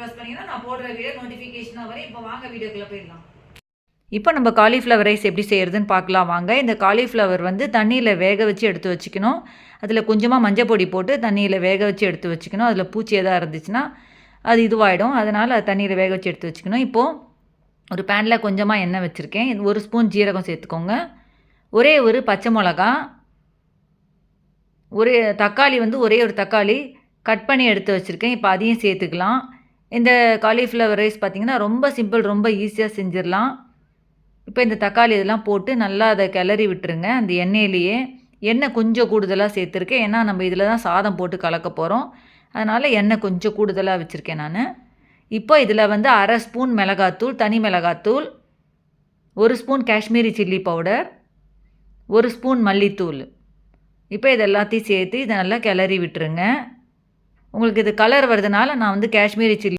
Press பண்ணிங்கன்னா நான் போடுற வீடியோ நோட்டிஃபிகேஷனாக வரும் இப்போ வாங்க வீடியோக்குள்ளே போயிடலாம். இப்போ நம்ம காலிஃப்ளவர் ரைஸ் எப்படி செய்கிறதுன்னு பார்க்கலாம். வாங்க இந்த காலிஃப்ளவர் வந்து தண்ணியில் வேக வச்சு எடுத்து வச்சுக்கணும். அதில் கொஞ்சமாக மஞ்சள் பொடி போட்டு தண்ணியில் வேக வச்சு எடுத்து வச்சுக்கணும். அதில் பூச்சி எதாவது இருந்துச்சுன்னா அது இதுவாகிடும் அதனால் அது தண்ணியில் வேக வச்சு எடுத்து வச்சுக்கணும். இப்போது ஒரு பேனில் கொஞ்சமாக எண்ணெய் வச்சுருக்கேன். ஒரு ஸ்பூன் ஜீரகம் சேர்த்துக்கோங்க. ஒரே ஒரு பச்சை மிளகா ஒரே தக்காளி வந்து ஒரே ஒரு தக்காளி கட் பண்ணி எடுத்து வச்சுருக்கேன். இப்போ அதையும் சேர்த்துக்கலாம். இந்த காலிஃப்ளவர் ரைஸ் பார்த்திங்கன்னா ரொம்ப சிம்பிள் ரொம்ப ஈஸியாக செஞ்சிடலாம். இப்போ இந்த தக்காளி இதெல்லாம் போட்டு நல்லா அதை கிளறி விட்டுருங்க. அந்த எண்ணெயிலேயே எண்ணெய் கொஞ்சம் கூடுதலாக சேர்த்துருக்கேன். ஏன்னா நம்ம இதில் தான் சாதம் போட்டு கலக்க போகிறோம் அதனால் எண்ணெய் கொஞ்சம் கூடுதலாக வச்சுருக்கேன் நான். இப்போ இதில் வந்து அரை ஸ்பூன் மிளகாத்தூள் தனி மிளகாத்தூள் ஒரு ஸ்பூன் காஷ்மீரி சில்லி பவுடர் ஒரு ஸ்பூன் மல்லித்தூள். இப்போ இது எல்லாத்தையும் சேர்த்து இதை நல்லா கிளறி விட்டுருங்க. உங்களுக்கு இது கலர் வருதுனால நான் வந்து காஷ்மீரி சில்லி